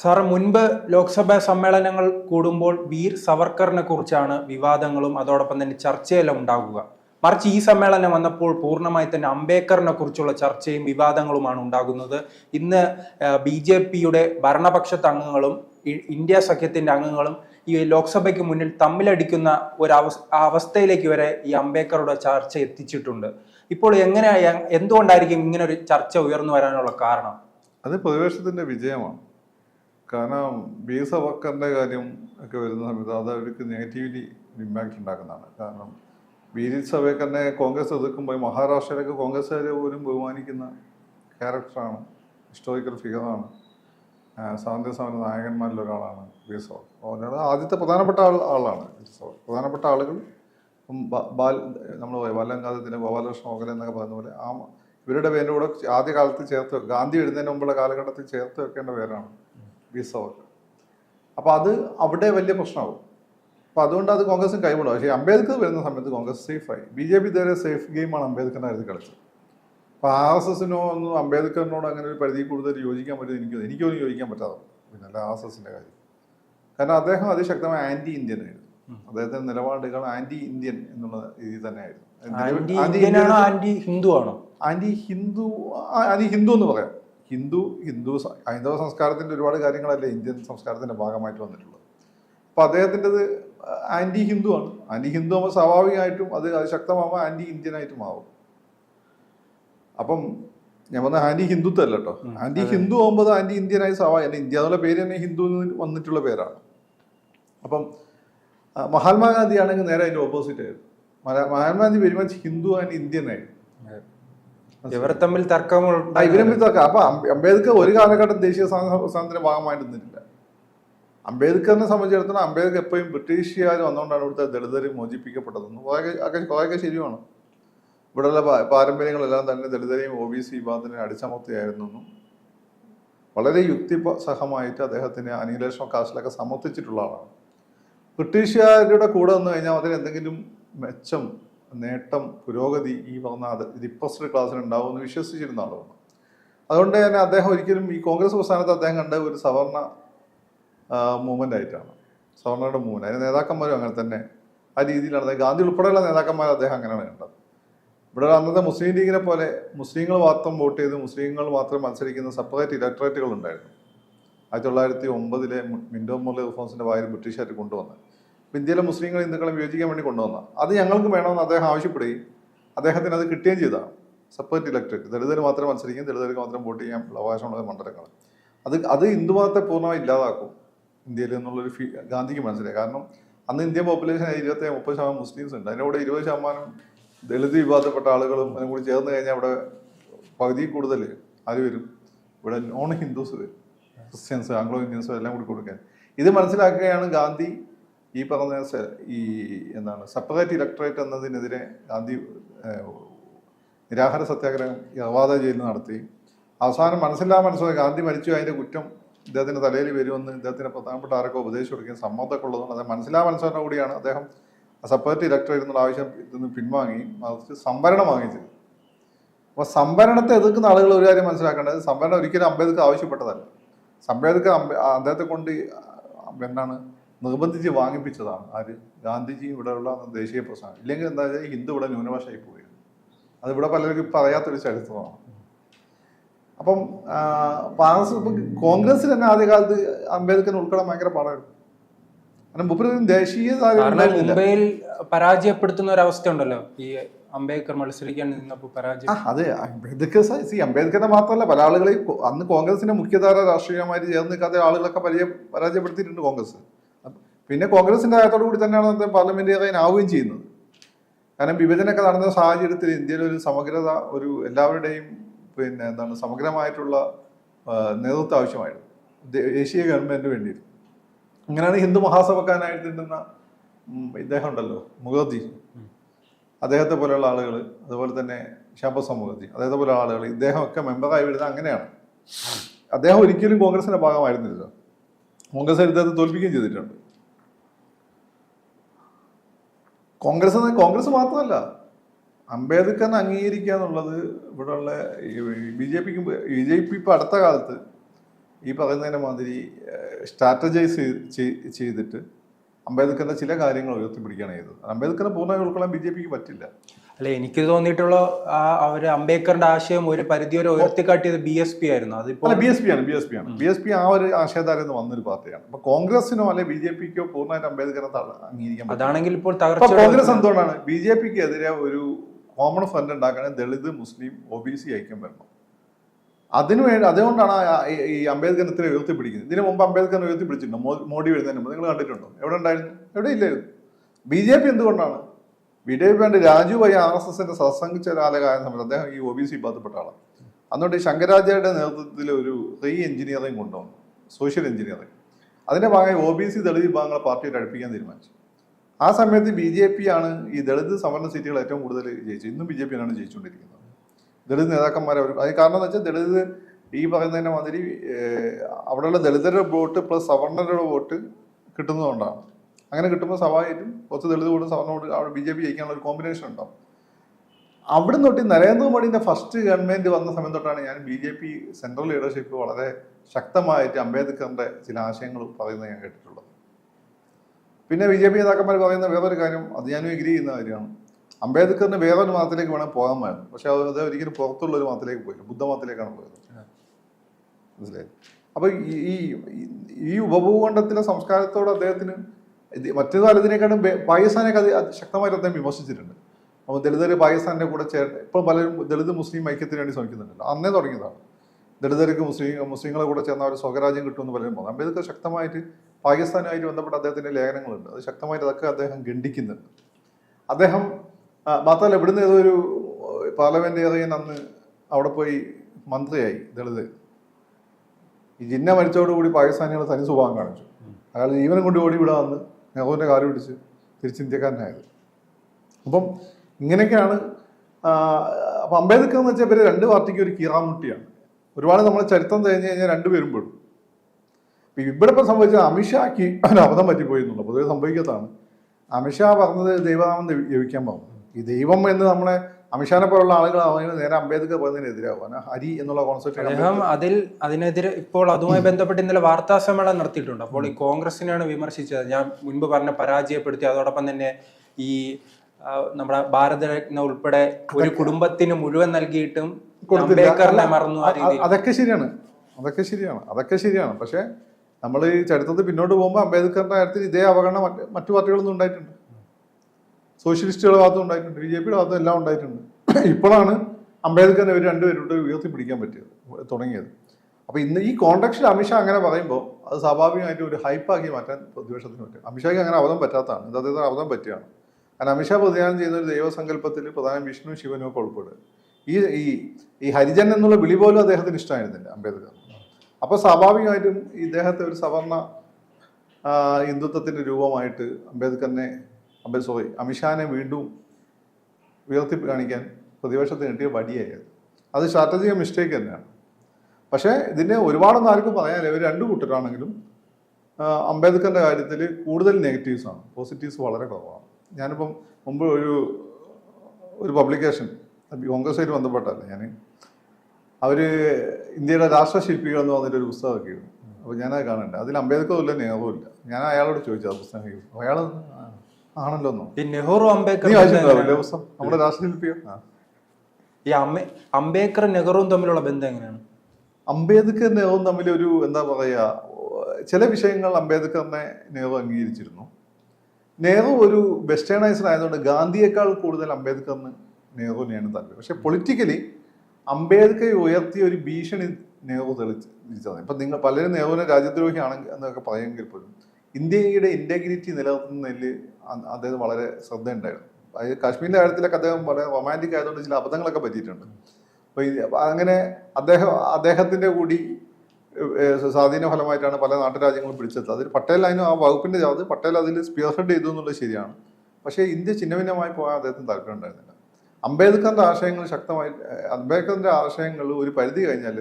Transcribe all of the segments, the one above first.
Sir മുൻപ് ലോക്സഭാ സമ്മേളനങ്ങൾ കൂടുമ്പോൾ വീർ സവർക്കറിനെ കുറിച്ചാണ് വിവാദങ്ങളും അതോടൊപ്പം തന്നെ ചർച്ചയെല്ലാം ഉണ്ടാകുക. മറിച്ച് ഈ സമ്മേളനം വന്നപ്പോൾ പൂർണമായി തന്നെ അംബേദ്കറിനെ കുറിച്ചുള്ള ചർച്ചയും വിവാദങ്ങളുമാണ് ഉണ്ടാകുന്നത്. ഇന്ന് ബി ജെ പിയുടെ ഭരണപക്ഷത്തെ അംഗങ്ങളും ഇന്ത്യ സഖ്യത്തിന്റെ അംഗങ്ങളും ഈ ലോക്സഭയ്ക്ക് മുന്നിൽ തമ്മിലടിക്കുന്ന ഒരു അവസ് അവസ്ഥയിലേക്ക് വരെ ഈ അംബേദ്കറുടെ ചർച്ച എത്തിച്ചിട്ടുണ്ട്. ഇപ്പോൾ എങ്ങനെ എന്തുകൊണ്ടായിരിക്കും ഇങ്ങനെ ഒരു ചർച്ച ഉയർന്നു വരാനുള്ള കാരണം? അത് പ്രതിപക്ഷത്തിന്റെ വിജയമാണ്. കാരണം ബി സവർക്കറിന്റെ കാര്യം ഒക്കെ വരുന്ന സമയത്ത് അത് അവർക്ക് നെഗറ്റീവ്ലി ഇമ്പാക്റ്റ് ഉണ്ടാക്കുന്നതാണ്. കാരണം ബീരി സവേക്കറിനെ കോൺഗ്രസ് എതിർക്കുമ്പോൾ മഹാരാഷ്ട്രയിലൊക്കെ കോൺഗ്രസ്സുകാരെ പോലും ബഹുമാനിക്കുന്ന ക്യാരക്ടറാണ് ഹിസ്റ്റോറിക്കൽ ഫിഗറാണ് സ്വാതന്ത്ര്യ സമര നായകന്മാരിൽ ഒരാളാണ് അവർ ഒരാൾ ആദ്യത്തെ പ്രധാനപ്പെട്ട ആൾ ആളാണ് ബി സവർ പ്രധാനപ്പെട്ട ആളുകൾ ബാൽ നമ്മൾ ബാലഗംഗാധരത്തിന്റെ ഗോപാലകൃഷ്ണ മോഹൻ എന്നൊക്കെ പറയുന്ന പോലെ ആ ഇവരുടെ പേരിന്റെ കൂടെ ആദ്യ ചേർത്ത് ഗാന്ധി എഴുതുന്നതിന് മുമ്പുള്ള കാലഘട്ടത്തിൽ ചേർത്ത് വെക്കേണ്ട പേരാണ് ബി ഒക്കെ അപ്പോൾ അത് അവിടെ വലിയ പ്രശ്നമാകും അപ്പോൾ അതുകൊണ്ട് അത് കോൺഗ്രസിന് കൈവിടും. പക്ഷേ അംബേദ്കർ വരുന്ന സമയത്ത് കോൺഗ്രസ് സേഫായി. ബി ജെ പി ഇതുവരെ സേഫ് ഗെയിമാണ് അംബേദ്കറിനെ കരുതി കളിച്ചത്. അപ്പോൾ ആർ എസ് എസിനോ ഒന്നും അംബേദ്കറിനോട് അങ്ങനെ ഒരു പരിധി കൂടുതൽ യോജിക്കാൻ പറ്റും എനിക്ക് എനിക്കൊന്നും യോജിക്കാൻ പറ്റാതെ പിന്നെ അല്ല ആർ എസ് എസിന്റെ കാര്യം. കാരണം അദ്ദേഹം അതിശക്തമായ ആന്റി ഇന്ത്യൻ ആയിരുന്നു. അദ്ദേഹത്തിന്റെ നിലപാടുകൾ ആന്റി ഇന്ത്യൻ എന്നുള്ള രീതി തന്നെയായിരുന്നു. ആന്റി ഹിന്ദു ആണോ ആന്റി ഹിന്ദു ആന്റി ഹിന്ദു എന്ന് പറയാം. ഹിന്ദു ഹിന്ദു ഹൈന്ദവ സംസ്കാരത്തിന്റെ ഒരുപാട് കാര്യങ്ങളല്ലേ ഇന്ത്യൻ സംസ്കാരത്തിന്റെ ഭാഗമായിട്ട് വന്നിട്ടുള്ളത്. അപ്പോൾ അദ്ദേഹത്തിന്റെത് ആന്റി ഹിന്ദു ആണ്. ആന്റി ഹിന്ദു ആകുമ്പോൾ സ്വാഭാവികമായിട്ടും അത് അതിശക്തമാകുമ്പോൾ ആന്റി ഇന്ത്യൻ ആയിട്ടും ആവും. അപ്പം ഞാൻ പറഞ്ഞ ആന്റി ഹിന്ദുത്വം അല്ല കേട്ടോ. ആന്റി ആന്റി ഹിന്ദു ആകുമ്പോൾ ആന്റി ഇന്ത്യൻ ആയി സ്വാഭാവിക അല്ലെങ്കിൽ ഇന്ത്യ എന്നുള്ള പേര് തന്നെ ഹിന്ദു വന്നിട്ടുള്ള പേരാണ്. അപ്പം മഹാത്മാഗാന്ധി ആണെങ്കിൽ നേരെ അതിന്റെ ഓപ്പോസിറ്റ് ആയിരുന്നു. Mahatma Gandhi very much Hindu and Indian ആയിരുന്നു. ഇവർ തമ്മിൽ തർക്കമുണ്ട് ആ, തമ്മിൽ തർക്കം. അപ്പൊ അംബേദ്കർ ഒരു കാലഘട്ടം ദേശീയ സംസ്ഥാനത്തിന്റെ ഭാഗമായിട്ട് നിന്നില്ല അംബേദ്കറിനെ സംബന്ധിച്ചിടത്തോളം അംബേദ്കർ എപ്പോഴും ബ്രിട്ടീഷുകാർ വന്നുകൊണ്ടാണ് ഇവിടുത്തെ ദളിതർ മോചിപ്പിക്കപ്പെട്ടതെന്ന്. കുറേ കുറേയൊക്കെ ശരിയാണ്. ഇവിടെയുള്ള പാരമ്പര്യങ്ങളെല്ലാം തന്നെ ദളിതരെയും ഒ ബി സി വിഭാഗത്തിനെ അടിച്ചമർത്തിയായിരുന്നു വളരെ യുക്തിസഹമായിട്ട് അദ്ദേഹത്തിന് അനിലേഷ് കാശിലൊക്കെ സമർത്ഥിച്ചിട്ടുള്ള ആളാണ്. ബ്രിട്ടീഷുകാരുടെ കൂടെ വന്നു കഴിഞ്ഞാൽ അതിന് എന്തെങ്കിലും മെച്ചം നേട്ടം പുരോഗതി ഈ പറഞ്ഞ റിപ്പസ്ഡ് ക്ലാസ്സിൽ ഉണ്ടാവും എന്ന് വിശ്വസിച്ചിരുന്ന ആളാണ് അതുകൊണ്ട് തന്നെ അദ്ദേഹം ഒരിക്കലും ഈ കോൺഗ്രസ് പ്രസ്ഥാനത്ത് അദ്ദേഹം കണ്ട ഒരു സവർണ മൂവ്മെന്റ് ആയിട്ടാണ്. സവർണയുടെ മൂവ്മെന്റ് അതിന് നേതാക്കന്മാരും അങ്ങനെ തന്നെ ആ രീതിയിലാണ്. ഗാന്ധി ഉൾപ്പെടെയുള്ള നേതാക്കന്മാർ അദ്ദേഹം അങ്ങനെയാണ് കണ്ടത്. ഇവിടെ അന്നത്തെ മുസ്ലിം ലീഗിനെ പോലെ മുസ്ലിങ്ങൾ മാത്രം വോട്ട് ചെയ്ത് മുസ്ലിങ്ങൾ മാത്രം മത്സരിക്കുന്ന സെപ്പറേറ്റ് ഇലക്ട്രേറ്റുകൾ ഉണ്ടായിരുന്നു ആയിരത്തി തൊള്ളായിരത്തി ഒമ്പതിലെ മിൻഡോ മോർലി റിഫോംസിന്റെ വായിൽ ബ്രിട്ടീഷുകാർ കൊണ്ടുവന്നത്. അപ്പോൾ ഇന്ത്യയിലെ മുസ്ലിങ്ങളും ഹിന്ദുക്കളും വിയോജിക്കാൻ വേണ്ടി കൊണ്ടുവന്ന. അത് ഞങ്ങൾക്ക് വേണമെന്ന് അദ്ദേഹം ആവശ്യപ്പെടുകയും അദ്ദേഹത്തിന് അത് കിട്ടുകയും ചെയ്തതാണ് സെപ്പറേറ്റ് ഇലക്ട്രേറ്റ് ദളിതർ മാത്രം മത്സരിക്കും ദളിതർക്ക് മാത്രം വോട്ട് ചെയ്യാൻ അവകാശമുള്ള മണ്ഡലങ്ങൾ. അത് അത് ഹിന്ദുമതത്തെ പൂർണമായി ഇല്ലാതാക്കും ഇന്ത്യയിൽ എന്നുള്ളൊരു ഫീ ഗാന്ധിക്ക് മനസ്സിലായി. കാരണം അന്ന് ഇന്ത്യൻ പോപ്പുലേഷൻ ഇരുപത്തി മുപ്പത് ശതമാനം മുസ്ലിംസ് ഉണ്ട്. അതിന്റെ കൂടെ ഇരുപത് ശതമാനം ദളിത് വിഭാഗത്തിൽപ്പെട്ട ആളുകളും അതിനും കൂടി ചേർന്ന് കഴിഞ്ഞാൽ അവിടെ പകുതി കൂടുതൽ ആര് വരും? ഇവിടെ നോൺ ഹിന്ദുസ് വരും. ക്രിസ്ത്യൻസ് ആംഗ്ലോ ഇന്ത്യൻസ് എല്ലാം കൂടി കൊടുക്കാൻ. ഇത് മനസ്സിലാക്കുകയാണ് ഗാന്ധി ഈ പറഞ്ഞ ഈ എന്താണ് സെപ്പറേറ്റ് ഇലക്ടറേറ്റ് എന്നതിനെതിരെ ഗാന്ധി നിരാഹാര സത്യാഗ്രഹം യവാദ ജയിലിൽ നടത്തി. അവസാനം മനസ്സിലാ മനസ്സിലായി ഗാന്ധി മരിച്ചു അതിന്റെ കുറ്റം ഇദ്ദേഹത്തിന്റെ തലയിൽ വരുമെന്ന് ഇദ്ദേഹത്തിന് പ്രധാനപ്പെട്ട ആരൊക്കെ ഉപദേശം കൊടുക്കുകയും സമ്മതമൊക്കെ ഉള്ളതുകൊണ്ട് അദ്ദേഹം മനസ്സിലാ മനസ്സിലോടെ കൂടിയാണ് അദ്ദേഹം സെപ്പറേറ്റ് ഇലക്ടറേറ്റ് എന്നുള്ള ആവശ്യം ഇതിന് പിൻവാങ്ങി മറിച്ച് സംവരണം വാങ്ങിച്ചത് അപ്പോൾ സംവരണത്തെ എതിർക്കുന്ന ആളുകൾ ഒരു കാര്യം മനസ്സിലാക്കേണ്ടത് സംവരണം ഒരിക്കലും അംബേദ്കർ ആവശ്യപ്പെട്ടതല്ല. സംവേദക അദ്ദേഹത്തെ കൊണ്ട് എന്താണ് നിർബന്ധിച്ച് വാങ്ങിപ്പിച്ചതാണ്. ആര്? ഗാന്ധിജി ഇവിടെയുള്ള ദേശീയ പ്രസ്ഥാനം ഇല്ലെങ്കിൽ എന്താ വെച്ചാൽ ഹിന്ദു ഇവിടെ ന്യൂനപക്ഷമായി പോയി. അത് ഇവിടെ പലർക്കും ഇപ്പം അറിയാത്തൊരു ചരിത്രമാണ്. അപ്പം പാർസ് ഇപ്പം കോൺഗ്രസ് തന്നെ ആദ്യകാലത്ത് അംബേദ്കർ ഉൾക്കൊള്ളാൻ ഭയങ്കര പാടായിരുന്നു. കാരണം ദേശീയ. മുംബൈയിൽ പരാജയപ്പെടുത്തുന്ന ഒരു അവസ്ഥ ഉണ്ടല്ലോ. ഈ അംബേദ്കർ മത്സരിക്കാൻ നിന്നപ്പോൾ പരാജയം. അതെ അംബേദ്കർ സി അംബേദ്കറിനെ മാത്രമല്ല പല ആളുകളെയും അന്ന് കോൺഗ്രസിന്റെ മുഖ്യധാര രാഷ്ട്രീയമായി ചേർന്ന് നിൽക്കാത്ത ആളുകളൊക്കെ പരാജയപ്പെടുത്തിയിട്ടുണ്ട് കോൺഗ്രസ്. പിന്നെ കോൺഗ്രസിന്റെ ആയത്തോടു കൂടി തന്നെയാണ് അദ്ദേഹം പാർലമെന്റേറിയൻ ആവുകയും ചെയ്യുന്നത്. കാരണം വിഭജനമൊക്കെ നടന്ന സാഹചര്യത്തിൽ ഇന്ത്യയിൽ ഒരു സമഗ്രത ഒരു എല്ലാവരുടെയും പിന്നെ എന്താണ് സമഗ്രമായിട്ടുള്ള നേതൃത്വം ആവശ്യമായിരുന്നു. ദേശീയ ഗവൺമെന്റിന് വേണ്ടിയിട്ട്. അങ്ങനെയാണ് ഹിന്ദു മഹാസഭക്കാനായിട്ടിരുന്ന ഉം, ഇദ്ദേഹം ഉണ്ടല്ലോ മുഖർജി. അദ്ദേഹത്തെ പോലെയുള്ള ആളുകൾ അതുപോലെ തന്നെ ശ്യാമപ്രസാദ് മുഖർജി അദ്ദേഹത്തെ പോലെയുള്ള ആളുകൾ ഇദ്ദേഹമൊക്കെ മെമ്പറായി വരുന്നത് അങ്ങനെയാണ്. അദ്ദേഹം ഒരിക്കലും കോൺഗ്രസിന്റെ ഭാഗമായിരുന്നില്ല കോൺഗ്രസ് ഇദ്ദേഹത്തെ തോൽപ്പിക്കുകയും ചെയ്തിട്ടുണ്ട്. കോൺഗ്രസ് കോൺഗ്രസ് മാത്രമല്ല. അംബേദ്കറിനെ അംഗീകരിക്കുക എന്നുള്ളത് ഇവിടെയുള്ള ബി ജെ പിക്ക് ബി ജെ പി ഇപ്പോൾ അടുത്ത കാലത്ത് ഈ പറയുന്നതിന്റെ മാതിരി സ്ട്രാറ്റജൈസ് ചെയ്തിട്ട് അംബേദ്കറിന്റെ ചില കാര്യങ്ങൾ ഉയർത്തിപ്പിടിക്കുകയാണ് ചെയ്തത്. അംബേദ്കറിനെ പൂർണമായി ഉൾക്കൊള്ളാൻ ബി ജെ പിക്ക് പറ്റില്ല. അല്ല എനിക്ക് തോന്നിയിട്ടുള്ള ആ അവർ അംബേദ്കറിന്റെ ആശയം ഒരു പരിധി വരെ ഉയർത്തിക്കാട്ടിയത് ബി എസ് പി ആയിരുന്നു. അതിപ്പോ ബി എസ് പി ആണ് ബി എസ് പി ആണ്. ബി എസ് പി ആ ഒരു ആശയധാരയിൽ നിന്ന് വന്നൊരു പാർട്ടിയാണ്. അപ്പൊ കോൺഗ്രസിനോ അല്ലെ ബി ജെ പിക്കോ പൂർണമായിട്ട് അംബേദ്കറെ അംഗീകരിക്കാം അംഗീകരിക്കാൻ അതാണെങ്കിൽ ഇപ്പോൾ തകർച്ച കോൺഗ്രസ് എന്തുകൊണ്ടാണ് ബി ജെ പിക്ക് എതിരെ ഒരു കോമൺ ഫണ്ട് ഉണ്ടാക്കണേ ദളിത് മുസ്ലിം ഒ ബി സി ഐക്യം വരണം. അതിനുവേണ്ടി അതുകൊണ്ടാണ് ഈ- അംബേദ്കറിനെ അംബേദ്കർ ഇത്ര ഉയർത്തിപ്പിടിക്കുന്നത്. ഇതിനു മുമ്പ് അംബേദ്കറിനെ ഉയർത്തിപ്പിടിച്ചിട്ടുണ്ടോ? മോഡി വരുന്നതിന് മുമ്പ്. നിങ്ങൾ കണ്ടിട്ടുണ്ടോ? എവിടെ ഉണ്ടായിരുന്നു? എവിടെ ഇല്ലായിരുന്നു? ബി ജെ പി എന്തുകൊണ്ടാണ് ബി വേണ്ടി രാജു വൈ ആർ എസ് എസിന്റെ സത്സംഗിച്ച കാലകായ സമയത്ത് അദ്ദേഹം ഈ ഒ ബി സി വിഭാഗത്തിൽപ്പെട്ട ആളാണ് അതുകൊണ്ട് ഈ ശങ്കരാചാര്യയുടെ നേതൃത്വത്തിൽ ഒരു റീ എഞ്ചിനീയറിംഗ് കൊണ്ടുവന്നു സോഷ്യൽ എഞ്ചിനീയറിംഗ് അതിന്റെ ഭാഗമായി ഒ ബി സി ദളിത് വിഭാഗങ്ങളെ പാർട്ടിയിൽ അടുപ്പിക്കാൻ തീരുമാനിച്ചു. ആ സമയത്ത് ബി ജെ പി ആണ് ഈ ദളിത് സംവരണ സീറ്റുകൾ ഏറ്റവും കൂടുതൽ ജയിച്ചത്. ഇന്നും ബി ജെ പി ആണ് ജയിച്ചുകൊണ്ടിരിക്കുന്നത്. ദളിത് നേതാക്കന്മാരെ അവർ അതിന് കാരണം എന്ന് വെച്ചാൽ ദളിത് ഈ പറയുന്നതിന്റെ മാതിരി അവിടെയുള്ള ദളിതരുടെ വോട്ട് പ്ലസ് സവർണരുടെ വോട്ട് കിട്ടുന്നതുകൊണ്ടാണ്. അങ്ങനെ കിട്ടുമ്പോൾ സ്വാഭാവികമായിട്ടും കുറച്ച് ദളിത് കൂടും സഭനോട് അവിടെ ബി ജെ പി ജയിക്കാനുള്ള ഒരു കോമ്പിനേഷൻ ഉണ്ടാവും. അവിടെ തൊട്ട് നരേന്ദ്രമോദിന്റെ ഫസ്റ്റ് ഗവൺമെന്റ് വന്ന സമയം തൊട്ടാണ് ഞാൻ B J P central leadership വളരെ ശക്തമായിട്ട് അംബേദ്കറിന്റെ ചില ആശയങ്ങൾ പറയുന്നത് ഞാൻ കേട്ടിട്ടുള്ളത്. പിന്നെ ബി ജെ പി നേതാക്കന്മാർ പറയുന്ന വേറൊരു കാര്യം അത് ഞാനും എഗ്രി ചെയ്യുന്ന കാര്യമാണ്. അംബേദ്കറിന് വേറൊരു മതത്തിലേക്ക് വേണം പോകാമായിരുന്നു പക്ഷെ അത് ഒരിക്കലും പുറത്തുള്ള ഒരു മതത്തിലേക്ക് പോയില്ല. ബുദ്ധമതത്തിലേക്കാണ് പോയത്. മനസ്സിലായി? അപ്പോൾ ഈ- ഈ ഉപഭൂഖണ്ഡത്തിലെ സംസ്കാരത്തോട് അദ്ദേഹത്തിന് മറ്റു കാലത്തിനേക്കാളും പാകിസ്ഥാനൊക്കെ അത് ശക്തമായിട്ട് അദ്ദേഹം വിമർശിച്ചിട്ടുണ്ട്. അപ്പോൾ ദളിതർ പാകിസ്ഥാന്റെ കൂടെ ചേർന്ന് ഇപ്പോൾ പലരും ദളിത് മുസ്ലിം ഐക്യത്തിന് വേണ്ടി ശ്രമിക്കുന്നുണ്ടല്ലോ അന്നേ തുടങ്ങിയതാണ്. ദളിതർക്ക് മുസ്ലിം മുസ്ലിങ്ങളെ കൂടെ ചേർന്ന ഒരു സ്വകരാജ്യം കിട്ടുമെന്ന് പലരും പറഞ്ഞു. അംബേദ്കർ ശക്തമായിട്ട് പാകിസ്ഥാനുമായിട്ട് ബന്ധപ്പെട്ട അദ്ദേഹത്തിന്റെ ലേഖനങ്ങളുണ്ട്. അത് ശക്തമായിട്ട് അതൊക്കെ അദ്ദേഹം ഖണ്ഡിക്കുന്നുണ്ട്. അദ്ദേഹം മാത്രമല്ല ഇവിടുന്ന് ഏതോ ഒരു പാർലമെന്റേറിയൻ അന്ന് അവിടെ പോയി മന്ത്രിയായി ദളിത്. ഈ ജിന്ന മരിച്ചതോടുകൂടി പാകിസ്ഥാനികൾ തനി സ്വഭാവം കാണിച്ചു. അയാൾ ജീവനം കൊണ്ട് ഓടി വിടാന്ന് നെഹ്റുവിന്റെ കാൽ പിടിച്ച് തിരിച്ച് ഇന്ത്യക്കാരനായത്. അപ്പം ഇങ്ങനെയൊക്കെയാണ് അപ്പം അംബേദ്കർ എന്ന് വെച്ചാൽ ഇവർ രണ്ട് പാർട്ടിക്ക് ഒരു കീറാമുട്ടിയാണ്. ഒരുപാട് നമ്മളെ ചരിത്രം കഴിഞ്ഞ് കഴിഞ്ഞാൽ രണ്ടുപേരും പെടും. ഇവിടെ ഇപ്പം സംഭവിച്ചത് അമിത്ഷാക്ക് ഒരു അബദ്ധം പറ്റിപ്പോയി എന്നുള്ളത് പൊതുവെ സംഭവിക്കാത്തതാണ്. അമിത്ഷാ പറഞ്ഞത് ദൈവനാമം ജവിക്കാൻ പറഞ്ഞു ഈ ദൈവം എന്ന് നമ്മളെ അമിത്ഷാനെ പോലുള്ള ആളുകൾ നേരെ അംബേദ്കർ പറയുന്നതിനെതിരാവും. കാരണം ഹരി എന്നുള്ള കോൺസെപ്റ്റ് അദ്ദേഹം അതിൽ അതിനെതിരെ ഇപ്പോൾ അതുമായി ബന്ധപ്പെട്ട് ഇന്നലെ വാർത്താ സമ്മേളനം നടത്തിയിട്ടുണ്ട്. അപ്പോൾ ഈ കോൺഗ്രസിനെയാണ് വിമർശിച്ചത്. ഞാൻ മുൻപ് പറഞ്ഞ പരാജയപ്പെടുത്തി അതോടൊപ്പം തന്നെ ഈ നമ്മുടെ ഭാരതരത്ന ഉൾപ്പെടെ ഒരു കുടുംബത്തിന് മുഴുവൻ നൽകിയിട്ടും. അംബേദ്കറിനെ മറന്നു അതൊക്കെ ശരിയാണ്. അതൊക്കെ ശരിയാണ്. അതൊക്കെ ശരിയാണ്. പക്ഷെ നമ്മൾ ഈ ചരിത്രത്തിൽ പിന്നോട്ട് പോകുമ്പോൾ അംബേദ്കറിന്റെ കാര്യത്തിൽ ഇതേ അവഗണന മറ്റ് മറ്റു പാർട്ടികളൊന്നും ഉണ്ടായിട്ടുണ്ട്. സോഷ്യലിസ്റ്റുകളുടെ ഭാഗത്തും ഉണ്ടായിട്ടുണ്ട് ബി ജെ പിയുടെ ഭാഗത്തും എല്ലാം ഉണ്ടായിട്ടുണ്ട്. ഇപ്പോഴാണ് അംബേദ്കറിനെ ഇവർ രണ്ടുപേരോട് ഉയർത്തിപ്പിടിക്കാൻ പറ്റിയത് തുടങ്ങിയത്. അപ്പോൾ ഇന്ന് ഈ കോണ്ടക്സ്റ്റിൽ അമിത്ഷാ അങ്ങനെ പറയുമ്പോൾ അത് സ്വാഭാവികമായിട്ട് ഒരു ഹൈപ്പാക്കി മാറ്റാൻ പ്രതിപക്ഷത്തിന് പറ്റും. അമിത്ഷായ്ക്ക് അങ്ങനെ അവധം പറ്റാത്തതാണ് ഇത് അദ്ദേഹത്തിന് അവധം പറ്റിയാണ്. കാരണം അമിത്ഷാ പ്രതിദാനം ചെയ്യുന്ന ഒരു ദൈവസങ്കല്പത്തിൽ പ്രധാനം വിഷ്ണു ശിവനും ഒക്കെ ഉൾപ്പെടുക ഈ ഈ ഈ ഹരിജൻ എന്നുള്ള വിളി പോലും അദ്ദേഹത്തിന് ഇഷ്ടമായിരുന്നില്ല അംബേദ്കർ. അപ്പോൾ സ്വാഭാവികമായിട്ടും ഇദ്ദേഹത്തെ ഒരു സവർണ ഹിന്ദുത്വത്തിന്റെ രൂപമായിട്ട് അംബേദ്കറിനെ അംബേ സോറി അമിത്ഷാനെ വീണ്ടും ഉയർത്തി കാണിക്കാൻ പ്രതിപക്ഷത്തിന് കിട്ടിയ വടിയായത് അത് സ്ട്രാറ്റജിക മിസ്റ്റേക്ക് തന്നെയാണ്. പക്ഷേ ഇതിനെ ഒരുപാടൊന്നും ആർക്കും പറയാനില്ല. ഇവർ രണ്ട് കൂട്ടരാണെങ്കിലും അംബേദ്കറിന്റെ കാര്യത്തിൽ കൂടുതൽ നെഗറ്റീവ്സ് ആണ്. പോസിറ്റീവ്സ് വളരെ കുറവാണ്. ഞാനിപ്പം മുമ്പ് ഒരു ഒരു പബ്ലിക്കേഷൻ കോൺഗ്രസുമായിട്ട് ബന്ധപ്പെട്ടല്ല ഞാൻ അവർ ഇന്ത്യയുടെ രാഷ്ട്രശില്പികൾ എന്ന് പറഞ്ഞിട്ടൊരു പുസ്തകമൊക്കെ അപ്പോൾ ഞാനത് കാണുന്നുണ്ട് അതിൽ അംബേദ്കറും ഇല്ല നേതാവും ഇല്ല. ഞാൻ അയാളോട് ചോദിച്ചു ആ പുസ്തകം. അയാൾ ആണല്ലോ ഈ നെഹ്റു അംബേദ്കർ നമ്മുടെ രാഷ്ട്രീയ ഈ അംബേദ്കർ നെഹ്റുവും തമ്മിലുള്ള ബന്ധം എങ്ങനെയാണ്? അംബേദ്കർ നെഹ്റുവും തമ്മിൽ ഒരു എന്താ പറയുക ചില വിഷയങ്ങൾ അംബേദ്കറിനെ നെഹ്റു അംഗീകരിച്ചിരുന്നു. നെഹ്റു ഒരു വെസ്റ്റേണൈസർ ആയതുകൊണ്ട് ഗാന്ധിയേക്കാൾ കൂടുതൽ അംബേദ്കറിന് നെഹ്റുവിനെയാണ് താല്പര്യം. പക്ഷെ പൊളിറ്റിക്കലി അംബേദ്കർ ഉയർത്തിയ ഒരു ഭീഷണി നെഹ്റു തെളിച്ച് തിരിച്ചത് ഇപ്പം നിങ്ങൾ പലരും നെഹ്റുവിനെ രാജ്യദ്രോഹിയാണെങ്കിൽ എന്നൊക്കെ പറയുമെങ്കിൽ പോലും ഇന്ത്യയുടെ ഇന്റഗ്രിറ്റി നിലനിർത്തുന്നതിൽ അദ്ദേഹം വളരെ ശ്രദ്ധയുണ്ടായിരുന്നു. അതായത് കാശ്മീരിന്റെ കാര്യത്തിലൊക്കെ അദ്ദേഹം വളരെ റൊമാന്റിക് ആയതുകൊണ്ട് ചില അബദ്ധങ്ങളൊക്കെ പറ്റിയിട്ടുണ്ട്. അപ്പോൾ ഈ അങ്ങനെ അദ്ദേഹം അദ്ദേഹത്തിന്റെ കൂടി സ്വാധീന ഫലമായിട്ടാണ് പല നാട്ടുരാജ്യങ്ങളും പിടിച്ചെടുത്തത്. അതിൽ പട്ടേൽ അതിന് ആ വകുപ്പിന്റെ അത് പട്ടേൽ അതിൽ സ്പിയർ ഹെഡ് ചെയ്തു എന്നുള്ളത് ശരിയാണ്. പക്ഷേ ഇന്ത്യ ചിഹ്നഭിന്നമായി പോകാൻ അദ്ദേഹത്തിന് താല്പര്യം ഉണ്ടായിരുന്നില്ല. അംബേദ്കറിന്റെ ആശയങ്ങൾ ശക്തമായി അംബേദ്കറിന്റെ ആശയങ്ങൾ ഒരു പരിധി കഴിഞ്ഞാൽ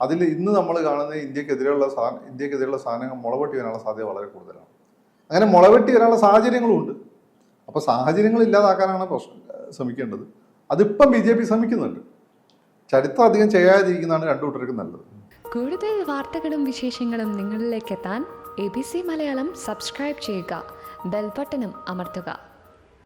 അതിൽ ഇന്ന് നമ്മൾ കാണുന്ന ഇന്ത്യക്കെതിരെയുള്ള സാ ഇന്ത്യക്കെതിരെയുള്ള സാധനങ്ങൾ മുളപൊട്ടി വരാനുള്ള സാധ്യത വളരെ കൂടുതലാണ്. അങ്ങനെ മുളവെട്ടി വരാനുള്ള സാഹചര്യങ്ങളും ഉണ്ട് അപ്പോൾ സാഹചര്യങ്ങൾ ഇല്ലാതാക്കാനാണ് പ്രശ്നം ശ്രമിക്കേണ്ടത്. അതിപ്പം ബി ജെ പി ശ്രമിക്കുന്നുണ്ട്. ചരിത്രം അധികം ചെയ്യാതിരിക്കുന്നതാണ് രണ്ടു കൂട്ടർക്കും നല്ലത്. കൂടുതൽ വാർത്തകളും വിശേഷങ്ങളും നിങ്ങളിലേക്ക് എത്താൻ A B C Malayalam subscribe ചെയ്യുക. ബെൽബട്ടനും അമർത്തുക.